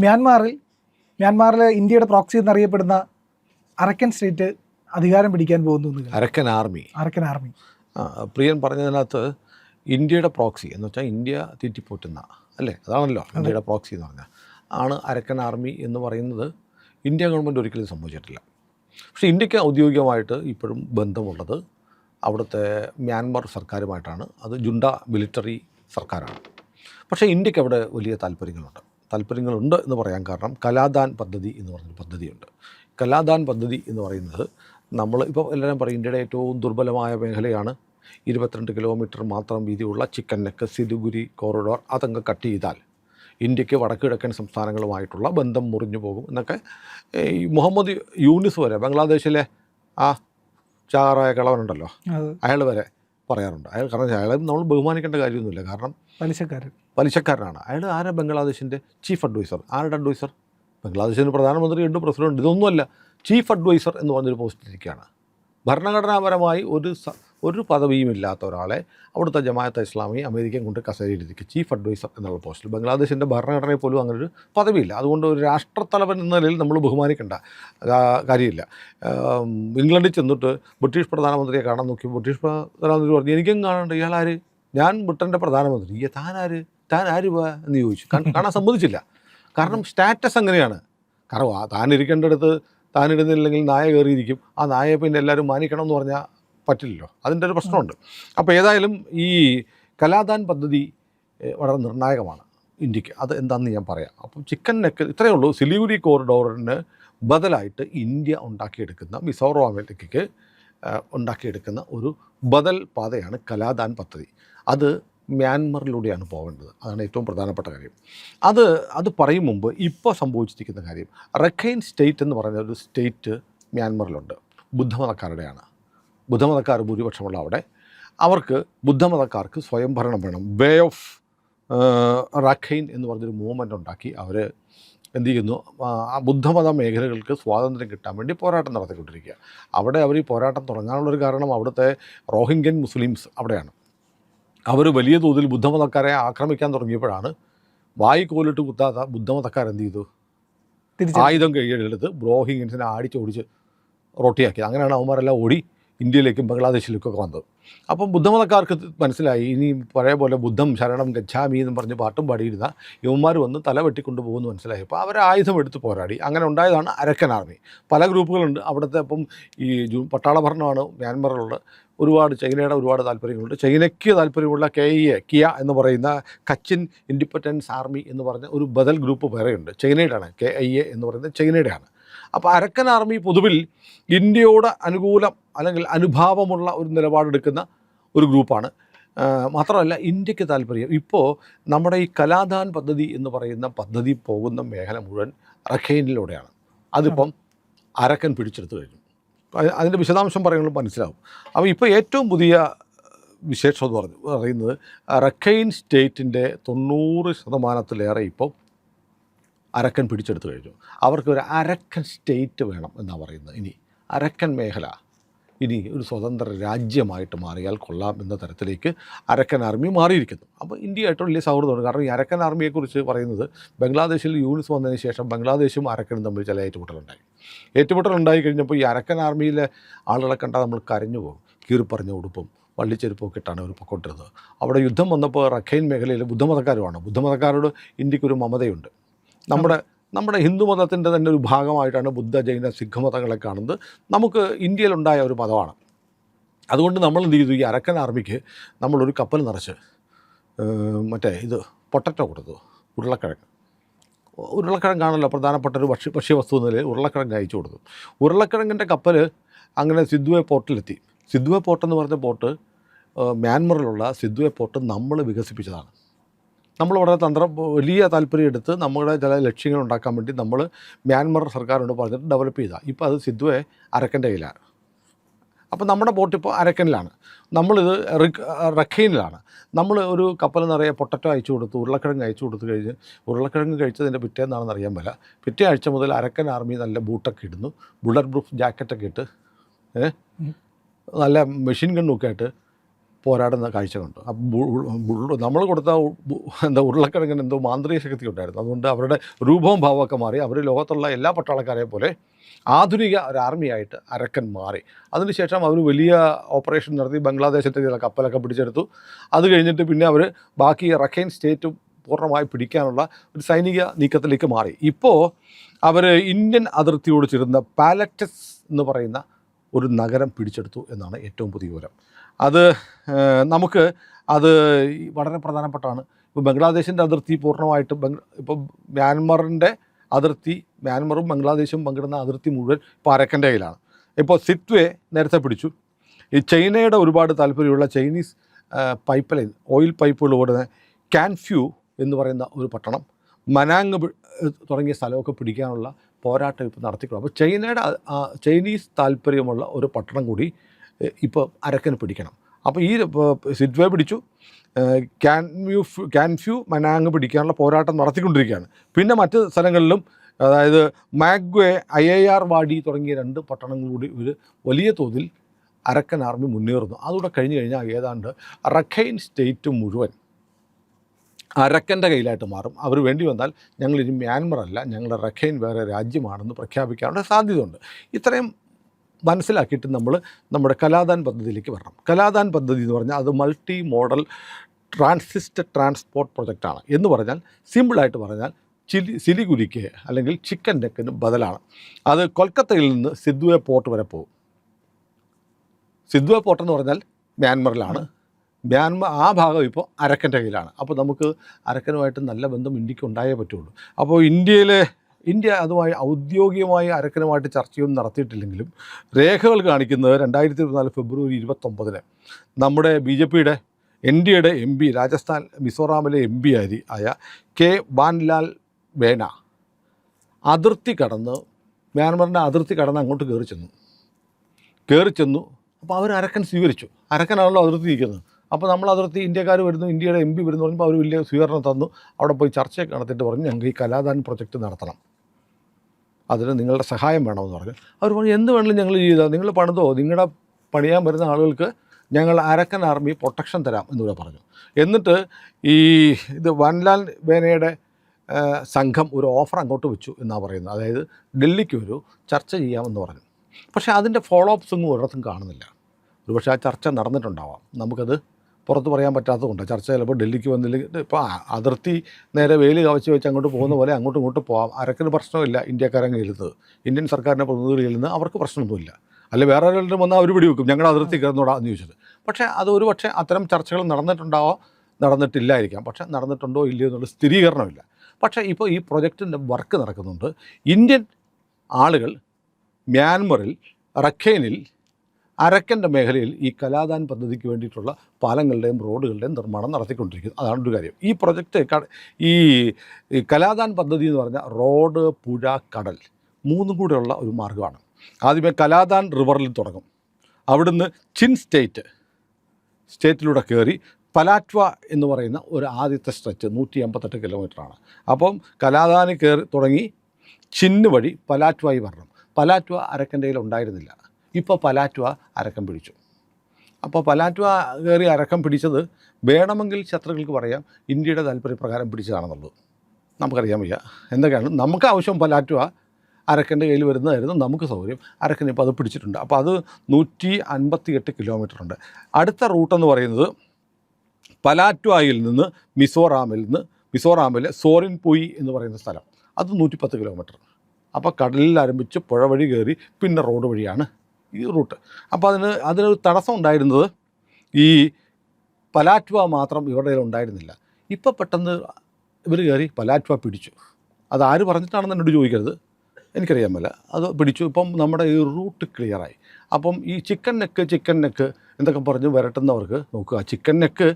മ്യാൻമാറിൽ മ്യാൻമാറിൽ ഇന്ത്യയുടെ പ്രോക്സി എന്നറിയപ്പെടുന്ന അറക്കൻ സ്റ്റേറ്റ് അധികാരം പിടിക്കാൻ പോകുന്നു Arakan Arakan army. Arakan army. Priyan പറഞ്ഞതിനകത്ത് ഇന്ത്യയുടെ പ്രോക്സി എന്ന് വെച്ചാൽ ഇന്ത്യ തീറ്റിപ്പോറ്റുന്ന അല്ലേ? അതാണല്ലോ ഇന്ത്യയുടെ പ്രോക്സി എന്ന് പറഞ്ഞാൽ ആണ് അരക്കൻ ആർമി എന്ന് പറയുന്നത് ഇന്ത്യ ഗവൺമെന്റ് ഒരിക്കലും സംഭവിച്ചിട്ടില്ല പക്ഷേ ഇന്ത്യയ്ക്ക് ഔദ്യോഗികമായിട്ട് ഇപ്പോഴും ബന്ധമുള്ളത് അവിടുത്തെ മ്യാൻമാർ സർക്കാരുമായിട്ടാണ്. അത് ജുണ്ട മിലിറ്ററി സർക്കാരാണ്. പക്ഷേ ഇന്ത്യയ്ക്ക് അവിടെ വലിയ താല്പര്യങ്ങളുണ്ട്. താല്പര്യങ്ങളുണ്ട് എന്ന് പറയാൻ കാരണം കലാദാൻ പദ്ധതി എന്ന് പറഞ്ഞൊരു പദ്ധതിയുണ്ട്. കലാദാൻ പദ്ധതി എന്ന് പറയുന്നത് നമ്മൾ ഇപ്പോൾ എല്ലാവരും പറയും ഇന്ത്യയുടെ ഏറ്റവും ദുർബലമായ മേഖലയാണ്. ഇരുപത്തിരണ്ട് കിലോമീറ്റർ മാത്രം വീതിയുള്ള ചിക്കൻ നെക്ക് സിലിഗുരി കോറിഡോർ അതങ്ങ് കട്ട് ചെയ്താൽ ഇന്ത്യയ്ക്ക് വടക്ക് കിഴക്കൻ സംസ്ഥാനങ്ങളുമായിട്ടുള്ള ബന്ധം മുറിഞ്ഞു പോകും എന്നൊക്കെ ഈ മുഹമ്മദ് യൂനിസ് വരെ ബംഗ്ലാദേശിലെ ആ ചാറായ കിളവനുണ്ടല്ലോ. അയാൾ വരെ പറയാറുണ്ട്. അയാൾ കാരണം അയാളെ നമ്മൾ ബഹുമാനിക്കേണ്ട കാര്യമൊന്നുമില്ല. കാരണം പലിശക്കാരൻ. പലിശക്കാരനാണ്. അയാൾ ആരാ? ബംഗ്ലാദേശിന്റെ ചീഫ് അഡ്വൈസർ ആരുടെ അഡ്വൈസർ ബംഗ്ലാദേശിന് പ്രധാനമന്ത്രിയുണ്ട് പ്രസിഡന്റ് ഇതൊന്നുമല്ല. ചീഫ് അഡ്വൈസർ എന്ന് പറഞ്ഞൊരു പോസ്റ്റിലിരിക്കുകയാണ് ഭരണഘടനാപരമായി ഒരു ഒരു പദവിയും ഇല്ലാത്ത ഒരാളെ അവിടുത്തെ ജമാഅത്ത് ഇസ്ലാമി അമേരിക്കൻ കൊണ്ട് കസേരിയിലിരിക്കും ചീഫ് അഡ്വൈസർ എന്നുള്ള പോസ്റ്റിൽ. ബംഗ്ലാദേശിന്റെ ഭരണഘടനയിൽ പോലും അങ്ങനെ ഒരു പദവിയില്ല. അതുകൊണ്ട് ഒരു രാഷ്ട്രത്തലവൻ എന്ന നിലയിൽ നമ്മൾ ബഹുമാനിക്കേണ്ട കാര്യമില്ല. ഇംഗ്ലണ്ടിൽ ചെന്നിട്ട് ബ്രിട്ടീഷ് പ്രധാനമന്ത്രിയെ കാണാൻ നോക്കി. ബ്രിട്ടീഷ് പ്രധാനമന്ത്രി പറഞ്ഞു എനിക്കും കാണണ്ട. ഇയാളാര് ഞാൻ ബ്രിട്ടന്റെ പ്രധാനമന്ത്രി. ഈ താനാര് താൻ ആര് വാ? എന്ന് ചോദിച്ചു. കാണാൻ സമ്മതിച്ചില്ല. കാരണം സ്റ്റാറ്റസ് അങ്ങനെയാണ്. കാരണം താൻ ഇരിക്കേണ്ടടുത്ത് താൻ ഇടുന്നില്ലെങ്കിൽ നായ കയറിയിരിക്കും. ആ നായയെ പിന്നെ എല്ലാവരും മാനിക്കണം എന്ന് പറഞ്ഞാൽ പറ്റില്ലല്ലോ. അതിന്റെ ഒരു പ്രശ്നമുണ്ട്. അപ്പോൾ ഏതായാലും ഈ കലാദാൻ പദ്ധതി വളരെ നിർണായകമാണ് ഇന്ത്യയ്ക്ക്. അത് എന്താണെന്ന് ഞാൻ പറയാം. അപ്പം ചിക്കൻ നെക്ക് ഇത്രയേ ഉള്ളൂ. സിലിഗുരി കോറിഡോറിന് ബദലായിട്ട് ഇന്ത്യ ഉണ്ടാക്കിയെടുക്കുന്ന മിസോറോ അമേരിക്കയ്ക്ക് ഉണ്ടാക്കിയെടുക്കുന്ന ഒരു ബദൽ പാതയാണ് കലാദാൻ പദ്ധതി. അത് മ്യാൻമറിലൂടെയാണ് പോകേണ്ടത്. അതാണ് ഏറ്റവും പ്രധാനപ്പെട്ട കാര്യം. അത് അത് പറയും മുമ്പ് ഇപ്പോൾ സംഭവിച്ചിരിക്കുന്ന കാര്യം. റഖൈൻ സ്റ്റേറ്റ് എന്ന് പറയുന്ന ഒരു സ്റ്റേറ്റ് മ്യാൻമറിലുണ്ട്. ബുദ്ധമതക്കാരുടെയാണ്. ബുദ്ധമതക്കാർ ഭൂരിപക്ഷമുള്ള അവിടെ. അവർക്ക് ബുദ്ധമതക്കാർക്ക് സ്വയംഭരണം വേണം. വേ ഓഫ് റഖൈൻ എന്ന് പറഞ്ഞൊരു മൂവ്മെന്റ് ഉണ്ടാക്കി അവർ എന്ത് ചെയ്യുന്നു? ബുദ്ധമത മേഖലകൾക്ക് സ്വാതന്ത്ര്യം കിട്ടാൻ വേണ്ടി പോരാട്ടം നടത്തിക്കൊണ്ടിരിക്കുക. അവിടെ അവർ ഈ പോരാട്ടം തുടങ്ങാനുള്ളൊരു കാരണം അവിടുത്തെ റോഹിംഗ്യൻ മുസ്ലിംസ് അവിടെയാണ്. അവർ വലിയ തോതിൽ ബുദ്ധമതക്കാരെ ആക്രമിക്കാൻ തുടങ്ങിയപ്പോഴാണ് വായി കോലിട്ട് കുത്താത്ത ബുദ്ധമതക്കാരെന്ത് ചെയ്തു? തിരിച്ചു ആയുധം കഴിയെടുത്ത് ബ്രോഹിംഗ്യൻസിനെ അടിച്ചോടിച്ച് റൊട്ടിയാക്കി. അങ്ങനെയാണ് അവന്മാരെല്ലാം ഓടി ഇന്ത്യയിലേക്കും ബംഗ്ലാദേശിലേക്കും ഒക്കെ വന്നത്. അപ്പം ബുദ്ധമതക്കാർക്ക് മനസ്സിലായി ഇനി പഴയ പോലെ ബുദ്ധം ശരണം ഗച്ഛാമി എന്ന് പറഞ്ഞ് പാട്ടും പാടിയിരുന്ന യുവന്മാർ വന്ന് തല വെട്ടിക്കൊണ്ട് പോകുമെന്ന് മനസ്സിലായി. അപ്പോൾ അവർ ആയുധം എടുത്ത് പോരാടി. അങ്ങനെ ഉണ്ടായതാണ് അരക്കൻ ആർമി. പല ഗ്രൂപ്പുകളുണ്ട്. അവിടുത്തെ അപ്പം ഈ പട്ടാള ഭരണമാണ് മ്യാൻമറിലുള്ള ഒരുപാട് ചൈനയുടെ ഒരുപാട് താല്പര്യങ്ങളുണ്ട്. ചൈനയ്ക്ക് താല്പര്യമുള്ള കെ ഇ എ കിയ എന്ന് പറയുന്ന കച്ചിൻ ഇൻഡിപെൻഡൻസ് ആർമി എന്ന് പറഞ്ഞ ഒരു ബദൽ ഗ്രൂപ്പ് വേറെയുണ്ട്. ചൈനയുടെയാണ് കെ ഐ എ എന്ന് പറയുന്നത്. ചൈനയുടെയാണ്. അപ്പോൾ അരക്കൻ ആർമി പൊതുവിൽ ഇന്ത്യയോട് അനുകൂലം അല്ലെങ്കിൽ അനുഭാവമുള്ള ഒരു നിലപാടെടുക്കുന്ന ഒരു ഗ്രൂപ്പാണ്. മാത്രമല്ല ഇന്ത്യയ്ക്ക് താല്പര്യം. ഇപ്പോൾ നമ്മുടെ ഈ കലാദാൻ പദ്ധതി എന്ന് പറയുന്ന പദ്ധതി പോകുന്ന മേഖല മുഴുവൻ റഖൈനിലൂടെയാണ്. അതിപ്പം അരക്കൻ പിടിച്ചെടുത്ത് കഴിഞ്ഞു. അതി- അതിന്റെ വിശദാംശം പറയുന്നത് മനസ്സിലാവും. അപ്പോൾ ഇപ്പോൾ ഏറ്റവും പുതിയ വിശേഷം എന്ന് പറഞ്ഞു പറയുന്നത് റഖൈൻ സ്റ്റേറ്റിന്റെ തൊണ്ണൂറ് ശതമാനത്തിലേറെ ഇപ്പോൾ അരക്കൻ പിടിച്ചെടുത്തു കഴിഞ്ഞു. അവർക്ക് ഒരു അരക്കൻ സ്റ്റേറ്റ് വേണം എന്നാണ് പറയുന്നത്. ഇനി അരക്കൻ മേഖല ഇനി ഒരു സ്വതന്ത്ര രാജ്യമായിട്ട് മാറിയാൽ കൊള്ളാം എന്ന തരത്തിലേക്ക് അരക്കൻ ആർമി മാറിയിരിക്കുന്നു. അപ്പോൾ ഇന്ത്യയായിട്ട് വലിയ സൗഹൃദമാണ് കാരണം ഈ അരക്കൻ ആർമിയെക്കുറിച്ച് പറയുന്നത് ബംഗ്ലാദേശിൽ യൂണിസ് വന്നതിന് ശേഷം ബംഗ്ലാദേശും അരക്കനും തമ്മിൽ ചില ഏറ്റുമുട്ടലുണ്ടായി. ഏറ്റുമുട്ടലുണ്ടായി കഴിഞ്ഞപ്പോൾ ഈ അരക്കൻ ആർമിയിലെ ആളുകളെ കണ്ടാൽ നമ്മൾ കരഞ്ഞു പോകും. കീറിപ്പറഞ്ഞ ഉടുപ്പും വള്ളിച്ചെരുപ്പൊക്കെ ഇട്ടാണ് അവർ പൊക്കോട്ടിരുന്നത് അവിടെ യുദ്ധം വന്നപ്പോൾ റഖൈൻ മേഖലയിൽ ബുദ്ധമതക്കാരുമാണ്. ബുദ്ധമതക്കാരോട് ഇന്ത്യക്കൊരു മമതയുണ്ട്. നമ്മുടെ നമ്മുടെ ഹിന്ദു മതത്തിന്റെ തന്നെ ഒരു ഭാഗമായിട്ടാണ് ബുദ്ധ ജൈന സിഖ് മതങ്ങളെ കാണുന്നത്. നമുക്ക് ഇന്ത്യയിലുണ്ടായ ഒരു മതമാണ്. അതുകൊണ്ട് നമ്മൾ എന്ത് ചെയ്തു? ഈ അരക്കൻ ആർമിക്ക് നമ്മളൊരു കപ്പൽ നിറച്ച് മറ്റേ ഇത് പൊട്ടറ്റോ കൊടുത്തു. ഉരുളക്കിഴങ്ങ്. ഉരുളക്കിഴങ്ങാണല്ലോ പ്രധാനപ്പെട്ട ഒരു ഭക്ഷ്യ ഭക്ഷ്യവസ്തു എന്ന നിലയിൽ ഉരുളക്കിഴങ്ങ് അയച്ചു കൊടുത്തു. ഉരുളക്കിഴങ്ങിന്റെ കപ്പൽ അങ്ങനെ സിദ്വേ പോർട്ടിലെത്തി. സിദ്വേ പോർട്ട് എന്ന് പറഞ്ഞ പോർട്ട് മ്യാൻമറിലുള്ള സിദ്വേ പോർട്ട് നമ്മൾ വികസിപ്പിച്ചതാണ്. നമ്മൾ വളരെ തന്ത്രം വലിയ താല്പര്യം എടുത്ത് നമ്മുടെ ചില ലക്ഷ്യങ്ങൾ ഉണ്ടാക്കാൻ വേണ്ടി നമ്മൾ മ്യാൻമർ സർക്കാരിനോട് പറഞ്ഞിട്ട് ഡെവലപ്പ് ചെയ്താൽ ഇപ്പോൾ അത് സിദ്ധുവെ അരക്കന്റെ കയ്യിലാണ്. അപ്പോൾ നമ്മുടെ ബോട്ട് ഇപ്പോൾ അരക്കനിലാണ്. നമ്മളിത് റഖൈനിലാണ്. നമ്മൾ ഒരു കപ്പൽ നിറയെ പൊട്ടറ്റോ അയച്ചു കൊടുത്തു ഉരുളക്കിഴങ്ങ് അയച്ചു കൊടുത്തു കഴിഞ്ഞ് ഉരുളക്കിഴങ്ങ് കഴിച്ചതിന്റെ പിറ്റേന്നാണെന്ന് അറിയാൻ പറ്റില്ല പിറ്റേ ആഴ്ച മുതൽ അരക്കൻ ആർമി നല്ല ബൂട്ടൊക്കെ ഇടുന്നു. ബുള്ളറ്റ് പ്രൂഫ് ജാക്കറ്റൊക്കെ ഇട്ട് നല്ല മെഷീൻ ഗണ്ണൊക്കെ ആയിട്ട് പോരാടുന്ന കാഴ്ച കണ്ടു. അപ്പം നമ്മൾ കൊടുത്ത എന്താ ഉരുളക്കിഴങ്ങിന് എന്തോ മാന്ത്രിക ശക്തി ഉണ്ടായിരുന്നു. അതുകൊണ്ട് അവരുടെ രൂപവും ഭാവമൊക്കെ മാറി അവർ ലോകത്തുള്ള എല്ലാ പട്ടാളക്കാരെ പോലെ ആധുനിക ഒരു ആർമിയായിട്ട് അരക്കൻ മാറി. അതിനുശേഷം അവർ വലിയ ഓപ്പറേഷൻ നടത്തി. ബംഗ്ലാദേശത്തെ ചില കപ്പലൊക്കെ പിടിച്ചെടുത്തു. അത് കഴിഞ്ഞിട്ട് പിന്നെ അവർ ബാക്കി റഖൈൻ സ്റ്റേറ്റും പൂർണമായി പിടിക്കാനുള്ള ഒരു സൈനിക നീക്കത്തിലേക്ക് മാറി. ഇപ്പോൾ അവർ ഇന്ത്യൻ അതിർത്തിയോട് ചേരുന്ന പാലറ്റസ് എന്ന് പറയുന്ന ഒരു നഗരം പിടിച്ചെടുത്തു എന്നാണ് ഏറ്റവും പുതിയ വിവരം. അത് നമുക്ക് അത് വളരെ പ്രധാനപ്പെട്ടതാണ് ഇപ്പോൾ ബംഗ്ലാദേശിന്റെ അതിർത്തി പൂർണമായിട്ടും ബംഗ് ഇപ്പോൾ മ്യാൻമറിന്റെ അതിർത്തി മ്യാൻമറും ബംഗ്ലാദേശും പങ്കിടുന്ന അതിർത്തി മുഴുവൻ ഇപ്പോൾ അരക്കന്റെ കയ്യിലാണ്. ഇപ്പോൾ സിറ്റ്വേ നേരത്തെ പിടിച്ചു. ഈ ചൈനയുടെ ഒരുപാട് താല്പര്യമുള്ള ചൈനീസ് പൈപ്പ് ലൈൻ ഓയിൽ പൈപ്പുകൾ ഓടുന്ന ക്യാൻഫ്യൂ എന്ന് പറയുന്ന ഒരു പട്ടണം മനാങ് തുടങ്ങിയ സ്ഥലമൊക്കെ പിടിക്കാനുള്ള പോരാട്ടം ഇപ്പോൾ നടത്തിക്കൊള്ളു അപ്പോൾ ചൈനയുടെ ചൈനീസ് താല്പര്യമുള്ള ഒരു പട്ടണം കൂടി ഇപ്പോൾ അരക്കന് പിടിക്കണം. അപ്പോൾ ഈ സിറ്റ്വേ പിടിച്ചു. യു ക്യാൻ ഫ്യൂ മനാങ് പിടിക്കാനുള്ള പോരാട്ടം നടത്തിക്കൊണ്ടിരിക്കുകയാണ്. പിന്നെ മറ്റ് സ്ഥലങ്ങളിലും അതായത് മാഗ്വേ ഐ ഐ ആർ വാടി തുടങ്ങിയ രണ്ട് പട്ടണങ്ങളൂടി ഒരു വലിയ തോതിൽ അരക്കൻ ആർമി മുന്നേറുന്നു. അതുകൂടെ കഴിഞ്ഞ് കഴിഞ്ഞാൽ ഏതാണ്ട് റഖൈൻ സ്റ്റേറ്റ് മുഴുവൻ അരക്കന്റെ കയ്യിലായിട്ട് മാറും. അവർ വേണ്ടി വന്നാൽ ഞങ്ങളിനി മ്യാൻമർ അല്ല ഞങ്ങളുടെ റഖൈൻ വേറെ രാജ്യമാണെന്ന് പ്രഖ്യാപിക്കാനുള്ള സാധ്യതയുണ്ട്. ഇത്രയും മനസ്സിലാക്കിയിട്ട് നമ്മൾ നമ്മുടെ കലാദാൻ പദ്ധതിയിലേക്ക് വരണം. കലാദാൻ പദ്ധതി എന്ന് പറഞ്ഞാൽ അത് മൾട്ടി മോഡൽ ട്രാൻസിസ്റ്റർ ട്രാൻസ്പോർട്ട് പ്രൊജക്റ്റാണ് എന്ന് പറഞ്ഞാൽ സിമ്പിളായിട്ട് പറഞ്ഞാൽ ചിലി സിലിഗുരിക്ക് അല്ലെങ്കിൽ ചിക്കൻ നെക്കിന് ബദലാണ്. അത് കൊൽക്കത്തയിൽ നിന്ന് സിദ്വേ പോർട്ട് വരെ പോകും. സിദ്വേ പോർട്ട് എന്ന് പറഞ്ഞാൽ മ്യാൻമറിലാണ്. മ്യാൻമർ ആ ഭാഗം ഇപ്പോൾ അരക്കന്റെ കയ്യിലാണ്. അപ്പോൾ നമുക്ക് അരക്കനുമായിട്ട് നല്ല ബന്ധം ഇന്ത്യയ്ക്ക് ഉണ്ടായേ പറ്റുള്ളൂ. അപ്പോൾ ഇന്ത്യയിലെ ഇന്ത്യ അതുമായി ഔദ്യോഗികമായി അരക്കനുമായിട്ട് ചർച്ചയൊന്നും നടത്തിയിട്ടില്ലെങ്കിലും രേഖകൾ കാണിക്കുന്നത് രണ്ടായിരത്തി ഇരുപത്തിനാല് ഫെബ്രുവരി ഇരുപത്തൊമ്പതിന് നമ്മുടെ ബി ജെ പിയുടെ എൻ ഡി എയുടെ എം പി രാജസ്ഥാൻ മിസോറാമിലെ എം പി ആയി ആയ കെ ബാൻലാൽ വേന അതിർത്തി കടന്ന് മ്യാൻമറിന്റെ അതിർത്തി കടന്ന് അങ്ങോട്ട് കയറി ചെന്നു. കയറി ചെന്നു. അപ്പോൾ അവർ അരക്കൻ സ്വീകരിച്ചു. അരക്കനാണല്ലോ അതിർത്തി നിൽക്കുന്നത്. അപ്പോൾ നമ്മൾ അതിർത്തി ഇന്ത്യക്കാർ വരുന്നു ഇന്ത്യയുടെ എം പി വരുന്നു പറയുമ്പോൾ അവർ വലിയ സ്വീകരണം തന്നു. അവിടെ പോയി ചർച്ചയൊക്കെ നടത്തിയിട്ട് പറഞ്ഞു ഞങ്ങൾക്ക് ഈ കലാദാൻ പ്രൊജക്റ്റ് നടത്തണം. അതിന് നിങ്ങളുടെ സഹായം വേണമെന്ന് പറഞ്ഞു. അവർ പറഞ്ഞു എന്ത് വേണമെങ്കിലും ഞങ്ങൾ ചെയ്താൽ നിങ്ങൾ പണിതോ? നിങ്ങളുടെ പണിയാൻ വരുന്ന ആളുകൾക്ക് ഞങ്ങൾ അരക്കൻ ആർമി പ്രൊട്ടക്ഷൻ തരാം എന്നിവിടെ പറഞ്ഞു. എന്നിട്ട് ഈ ഇത് വൻലാൽ വേനയുടെ സംഘം ഒരു ഓഫർ അങ്ങോട്ട് വെച്ചു എന്നാണ് പറയുന്നത്. അതായത് ഡൽഹിക്ക് ഒരു ചർച്ച ചെയ്യാമെന്ന് പറഞ്ഞു. പക്ഷേ അതിന്റെ ഫോളോ അപ്സ് ഒന്നും ഒരിടത്തും കാണുന്നില്ല. ഒരുപക്ഷെ ആ ചർച്ച നടന്നിട്ടുണ്ടാവാം. നമുക്കത് പുറത്ത് പറയാൻ പറ്റാത്തതുകൊണ്ട്. ചർച്ച ചിലപ്പോൾ ഡൽഹിക്ക് വന്നില്ലെങ്കിൽ ഇപ്പോൾ അതിർത്തി നേരെ വെയിൽ കവച്ച് വെച്ച് അങ്ങോട്ട് പോകുന്ന പോലെ അങ്ങോട്ടും ഇങ്ങോട്ടും പോകാം അരക്കിന് പ്രശ്നമില്ല ഇന്ത്യക്കാരങ്ങ് ചെല്ലുന്നത് ഇന്ത്യൻ സർക്കാരിന്റെ പ്രതിനിധികൾ ചെല്ലുന്നത് അവർക്ക് പ്രശ്നമൊന്നുമില്ല. അല്ല വേറെ ആരെങ്കിലും വന്നാൽ അവർ പിടിവെക്കും. ഞങ്ങളുടെ അതിർത്തി കയറുന്നോടാ എന്ന് ചോദിച്ചത്. പക്ഷേ അത് ഒരു പക്ഷേ അത്തരം ചർച്ചകൾ നടന്നിട്ടുണ്ടാവോ? നടന്നിട്ടില്ലായിരിക്കാം. പക്ഷേ നടന്നിട്ടുണ്ടോ ഇല്ലയോ എന്നുള്ള സ്ഥിരീകരണമില്ല. പക്ഷേ ഇപ്പോൾ ഈ പ്രൊജക്റ്റിന്റെ വർക്ക് നടക്കുന്നുണ്ട്. ഇന്ത്യൻ ആളുകൾ മ്യാൻമറിൽ റഖൈനിൽ അരക്കന്റെ മേഖലയിൽ ഈ കലാദാൻ പദ്ധതിക്ക് വേണ്ടിയിട്ടുള്ള പാലങ്ങളുടെയും റോഡുകളുടെയും നിർമ്മാണം നടത്തിക്കൊണ്ടിരിക്കുന്നത് അതാണ് ഒരു കാര്യം. ഈ പ്രൊജക്റ്റ് ഈ കലാദാൻ പദ്ധതി എന്ന് പറഞ്ഞാൽ റോഡ് പുഴ കടൽ മൂന്നും കൂടെയുള്ള ഒരു മാർഗമാണ് ആദ്യമേ കലാദാൻ റിവറിൽ തുടങ്ങും. അവിടുന്ന് ചിൻ സ്റ്റേറ്റ് സ്റ്റേറ്റിലൂടെ കയറി പലാറ്റ്വ എന്ന് പറയുന്ന ഒരു ആദ്യത്തെ സ്ട്രെച്ച് നൂറ്റി എൺപത്തെട്ട് കിലോമീറ്ററാണ് അപ്പം കലാദാന് കയറി തുടങ്ങി ചിന്ന് വഴി പലാറ്റ്വായി വരണം. പലാറ്റ്വ അരക്കന്റെ ഉണ്ടായിരുന്നില്ല. ഇപ്പോൾ പലാറ്റുവ അരക്കം പിടിച്ചു. അപ്പോൾ പലാറ്റുവ കയറി അരക്കം പിടിച്ചത് വേണമെങ്കിൽ ശത്രുക്കൾക്ക് പറയാം ഇന്ത്യയുടെ താല്പര്യപ്രകാരം പിടിച്ചതാണെന്നുള്ളത്. നമുക്കറിയാൻ വയ്യ. എന്തൊക്കെയാണ്? നമുക്ക് ആവശ്യം പലാറ്റുവ അരക്കന്റെ കയ്യിൽ വരുന്നതായിരുന്നു നമുക്ക് സൗകര്യം. അരക്കൻ ഇപ്പോൾ അത് പിടിച്ചിട്ടുണ്ട്. അപ്പോൾ അത് നൂറ്റി അൻപത്തി എട്ട് കിലോമീറ്റർ ഉണ്ട്. അടുത്ത റൂട്ടെന്ന് പറയുന്നത് പലാറ്റുവായിൽ നിന്ന് മിസോറാമിൽ നിന്ന് മിസോറാമിലെ സോറിൻ സോറിൻപുയി എന്ന് പറയുന്ന സ്ഥലം. അത് നൂറ്റിപ്പത്ത് കിലോമീറ്റർ അപ്പോൾ കടലിൽ ആരംഭിച്ച് പുഴ വഴി കയറി പിന്നെ റോഡ് വഴിയാണ് ഈ റൂട്ട്. അപ്പോൾ അതിന് അതിനൊരു തടസ്സം ഉണ്ടായിരുന്നത് ഈ പലാറ്റുവ മാത്രം ഇവരുടെ ഉണ്ടായിരുന്നില്ല. ഇപ്പോൾ പെട്ടെന്ന് ഇവർ കയറി പലാറ്റുവ പിടിച്ചു. ആര് പറഞ്ഞിട്ടാണെന്ന് എന്നോട് ചോദിക്കരുത്. എനിക്കറിയാൻ പറ്റില്ല അത് പിടിച്ചു. ഇപ്പം നമ്മുടെ ഈ റൂട്ട് ക്ലിയറായി അപ്പം ഈ ചിക്കൻ നെക്ക് ചിക്കൻ നെക്ക് എന്തൊക്കെ പറഞ്ഞ് വരട്ടുന്നവർക്ക് നോക്കുക. ചിക്കൻ നെക്ക്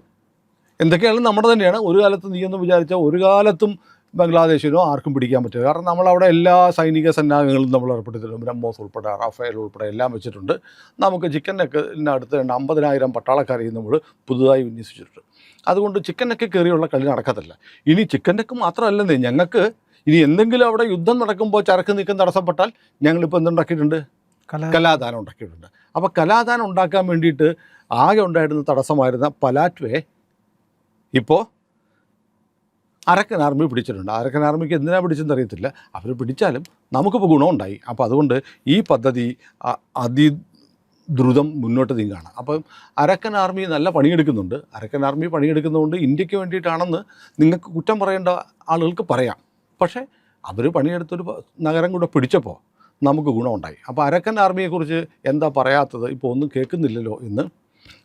എന്തൊക്കെയാണെങ്കിലും നമ്മുടെ തന്നെയാണ്. ഒരു കാലത്ത് നീ എന്ന് വിചാരിച്ചാൽ ഒരു കാലത്തും ബംഗ്ലാദേശിനോ ആർക്കും പിടിക്കാൻ പറ്റില്ല. കാരണം നമ്മളവിടെ എല്ലാ സൈനിക സന്നാഹങ്ങളും നമ്മൾ ഏർപ്പെടുത്തിയിട്ടുണ്ട്. ബ്രഹ്മോസ് ഉൾപ്പെടെ റഫേൽ ഉൾപ്പെടെ എല്ലാം വെച്ചിട്ടുണ്ട്. നമുക്ക് ചിക്കൻ നെക്കിനടുത്ത് അമ്പതിനായിരം പട്ടാളക്കാരെയും നമ്മൾ പുതുതായി വിന്യസിച്ചിട്ടുണ്ട്. അതുകൊണ്ട് ചിക്കൻ നെക്ക് കയറിയുള്ള കളി നടക്കത്തില്ല. ഇനി ചിക്കൻ നെക്ക് മാത്രമല്ലെന്നേ ഞങ്ങൾക്ക് ഇനി എന്തെങ്കിലും അവിടെ യുദ്ധം നടക്കുമ്പോൾ ചരക്ക് നീക്കം തടസ്സപ്പെട്ടാൽ ഞങ്ങളിപ്പോൾ എന്തുണ്ടാക്കിയിട്ടുണ്ട് കല കലാദാനം ഉണ്ടാക്കിയിട്ടുണ്ട്. അപ്പോൾ കലാദാനം ഉണ്ടാക്കാൻ വേണ്ടിയിട്ട് ആകെ ഉണ്ടായിരുന്ന തടസ്സമായിരുന്ന പലാറ്റ്വേ ഇപ്പോൾ അരക്കൻ ആർമി പിടിച്ചിട്ടുണ്ട്. അരക്കൻ ആർമിക്ക് എന്തിനാണ് പിടിച്ചെന്ന് അറിയത്തില്ല. അവർ പിടിച്ചാലും നമുക്കിപ്പോൾ ഗുണമുണ്ടായി. അപ്പോൾ അതുകൊണ്ട് ഈ പദ്ധതി അതി ദ്രുതം മുന്നോട്ട് നീങ്ങുകയാണ് അപ്പം അരക്കൻ ആർമി നല്ല പണിയെടുക്കുന്നുണ്ട്. അരക്കൻ ആർമി പണിയെടുക്കുന്നതുകൊണ്ട് ഇന്ത്യയ്ക്ക് വേണ്ടിയിട്ടാണെന്ന് നിങ്ങൾക്ക് കുറ്റം പറയേണ്ട ആളുകൾക്ക് പറയാം. പക്ഷേ അവർ പണിയെടുത്തൊരു നഗരം കൂടെ പിടിച്ചപ്പോൾ നമുക്ക് ഗുണമുണ്ടായി. അപ്പോൾ അരക്കൻ ആർമിയെക്കുറിച്ച് എന്താ പറയാത്തത്? ഇപ്പോൾ ഒന്നും കേൾക്കുന്നില്ലല്ലോ എന്ന്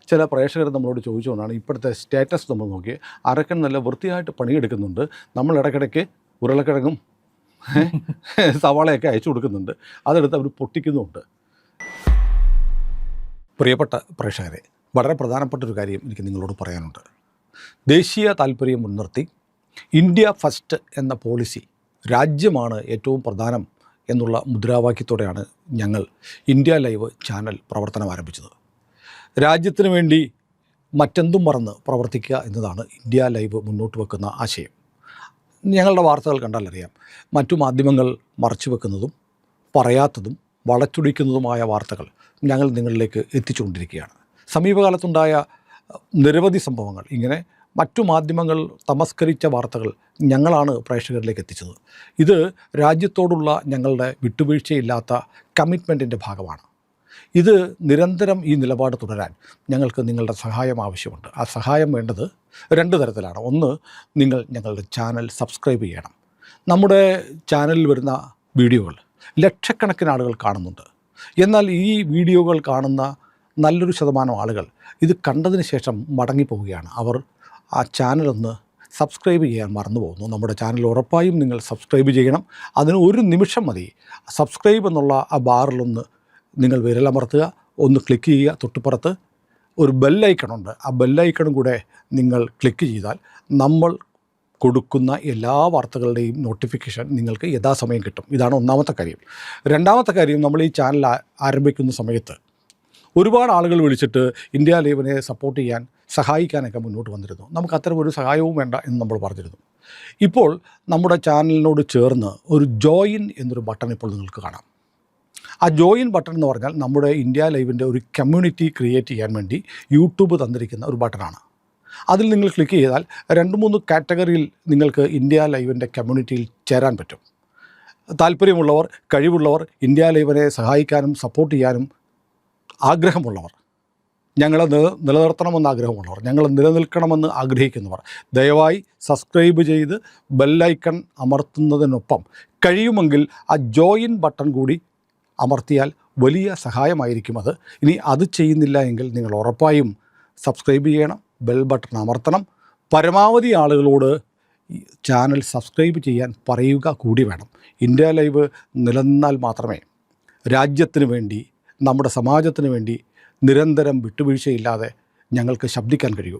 ചില പ്രേക്ഷകർ നമ്മളോട് ചോദിച്ചുകൊണ്ടാണ് ഇപ്പോഴത്തെ സ്റ്റാറ്റസ് നമ്മൾ നോക്കി അരക്കൻ നല്ല വൃത്തിയായിട്ട് പണിയെടുക്കുന്നുണ്ട്. നമ്മൾ ഇടയ്ക്കിടയ്ക്ക് ഉരുളക്കിഴങ്ങും സവാളയൊക്കെ അയച്ചു കൊടുക്കുന്നുണ്ട്. അതെടുത്ത് അവർ പൊട്ടിക്കുന്നുമുണ്ട്. പ്രിയപ്പെട്ട പ്രേക്ഷകരെ വളരെ പ്രധാനപ്പെട്ട ഒരു കാര്യം എനിക്ക് നിങ്ങളോട് പറയാനുണ്ട്. ദേശീയ താല്പര്യം മുൻനിർത്തി ഇന്ത്യ ഫസ്റ്റ് എന്ന പോളിസി രാജ്യമാണ് ഏറ്റവും പ്രധാനം എന്നുള്ള മുദ്രാവാക്യത്തോടെയാണ് ഞങ്ങൾ ഇന്ത്യ ലൈവ് ചാനൽ പ്രവർത്തനം ആരംഭിച്ചത്. രാജ്യത്തിന് വേണ്ടി മറ്റെന്തും മറന്ന് പ്രവർത്തിക്കുക എന്നതാണ് ഇന്ത്യ ലൈവ് മുന്നോട്ട് വെക്കുന്ന ആശയം. ഞങ്ങളുടെ വാർത്തകൾ കണ്ടാൽ അറിയാം. മറ്റു മാധ്യമങ്ങൾ മറച്ചു വെക്കുന്നതും പറയാത്തതും വളച്ചൊടിക്കുന്നതുമായ വാർത്തകൾ ഞങ്ങൾ നിങ്ങളിലേക്ക് എത്തിച്ചുകൊണ്ടിരിക്കുകയാണ്. സമീപകാലത്തുണ്ടായ നിരവധി സംഭവങ്ങൾ. ഇങ്ങനെ മറ്റു മാധ്യമങ്ങൾ തമസ്കരിച്ച വാർത്തകൾ ഞങ്ങളാണ് പ്രേക്ഷകരിലേക്ക് എത്തിച്ചത്. ഇത് രാജ്യത്തോടുള്ള ഞങ്ങളുടെ വിട്ടുവീഴ്ചയില്ലാത്ത കമ്മിറ്റ്മെന്റിന്റെ ഭാഗമാണ്. ഇത് നിരന്തരം ഈ നിലപാട് തുടരാൻ ഞങ്ങൾക്ക് നിങ്ങളുടെ സഹായം ആവശ്യമുണ്ട്. ആ സഹായം വേണ്ടത് രണ്ട് തരത്തിലാണ്. ഒന്ന് നിങ്ങൾ ഞങ്ങളുടെ ചാനൽ സബ്സ്ക്രൈബ് ചെയ്യണം. നമ്മുടെ ചാനലിൽ വരുന്ന വീഡിയോകൾ ലക്ഷക്കണക്കിന് ആളുകൾ കാണുന്നുണ്ട്. എന്നാൽ ഈ വീഡിയോകൾ കാണുന്ന നല്ലൊരു ശതമാനം ആളുകൾ ഇത് കണ്ടതിന് ശേഷം മടങ്ങിപ്പോവുകയാണ്. അവർ ആ ചാനലൊന്ന് സബ്സ്ക്രൈബ് ചെയ്യാൻ മറന്നു പോകുന്നു. നമ്മുടെ ചാനൽ ഉറപ്പായും നിങ്ങൾ സബ്സ്ക്രൈബ് ചെയ്യണം. അതിന് ഒരു നിമിഷം മതി. സബ്സ്ക്രൈബ് എന്നുള്ള ആ ബാറിലൊന്ന് നിങ്ങൾ വിരലമർത്തുക ഒന്ന് ക്ലിക്ക് ചെയ്യുക തൊട്ടുപുറത്ത്. ഒരു ബെല്ലൈക്കണുണ്ട് ആ ബെല്ലൈക്കണും കൂടെ നിങ്ങൾ ക്ലിക്ക് ചെയ്താൽ നമ്മൾ കൊടുക്കുന്ന എല്ലാ വാർത്തകളുടെയും നോട്ടിഫിക്കേഷൻ നിങ്ങൾക്ക് യഥാസമയം കിട്ടും. ഇതാണ് ഒന്നാമത്തെ കാര്യം. രണ്ടാമത്തെ കാര്യം നമ്മൾ ഈ ചാനൽ ആരംഭിക്കുന്ന സമയത്ത് ഒരുപാട് ആളുകൾ വിളിച്ചിട്ട് ഇന്ത്യ ലൈവിനെ സപ്പോർട്ട് ചെയ്യാൻ സഹായിക്കാനൊക്കെ മുന്നോട്ട് വന്നിരുന്നു. നമുക്ക് അത്തരം ഒരു സഹായവും വേണ്ട എന്ന് നമ്മൾ പറഞ്ഞിരുന്നു. ഇപ്പോൾ നമ്മുടെ ചാനലിനോട് ചേർന്ന് ഒരു ജോയിൻ എന്നൊരു ബട്ടൺ ഇപ്പോൾ നിങ്ങൾക്ക് കാണാം. ആ ജോയിൻ ബട്ടൺ എന്ന് പറഞ്ഞാൽ നമ്മുടെ ഇന്ത്യ ലൈവിന്റെ ഒരു കമ്മ്യൂണിറ്റി ക്രിയേറ്റ് ചെയ്യാൻ വേണ്ടി യൂട്യൂബ് തന്നിരിക്കുന്ന ഒരു ബട്ടണാണ്. അതിൽ നിങ്ങൾ ക്ലിക്ക് ചെയ്താൽ രണ്ട് മൂന്ന് കാറ്റഗറിയിൽ നിങ്ങൾക്ക് ഇന്ത്യ ലൈവിന്റെ കമ്മ്യൂണിറ്റിയിൽ ചേരാൻ പറ്റും. താല്പര്യമുള്ളവർ കഴിവുള്ളവർ ഇന്ത്യ ലൈവിനെ സഹായിക്കാനും സപ്പോർട്ട് ചെയ്യാനും ആഗ്രഹമുള്ളവർ ഞങ്ങളെ നില നിലനിർത്തണമെന്ന് ആഗ്രഹമുള്ളവർ ഞങ്ങൾ നിലനിൽക്കണമെന്ന് ആഗ്രഹിക്കുന്നവർ ദയവായി സബ്സ്ക്രൈബ് ചെയ്ത് ബെല്ലൈക്കൺ അമർത്തുന്നതിനൊപ്പം കഴിയുമെങ്കിൽ ആ ജോയിൻ ബട്ടൺ കൂടി അമർത്തിയാൽ വലിയ സഹായമായിരിക്കും അത്. ഇനി അത് ചെയ്യുന്നില്ല എങ്കിൽ നിങ്ങൾ ഉറപ്പായും സബ്സ്ക്രൈബ് ചെയ്യണം ബെൽ ബട്ടൺ അമർത്തണം. പരമാവധി ആളുകളോട് ചാനൽ സബ്സ്ക്രൈബ് ചെയ്യാൻ പറയുക കൂടി വേണം. ഇന്ത്യ ലൈവ് നിലനിന്നാൽ മാത്രമേ രാജ്യത്തിന് വേണ്ടി നമ്മുടെ സമാജത്തിന് വേണ്ടി നിരന്തരം വിട്ടുവീഴ്ചയില്ലാതെ ഞങ്ങൾക്ക് ശബ്ദിക്കാൻ കഴിയൂ.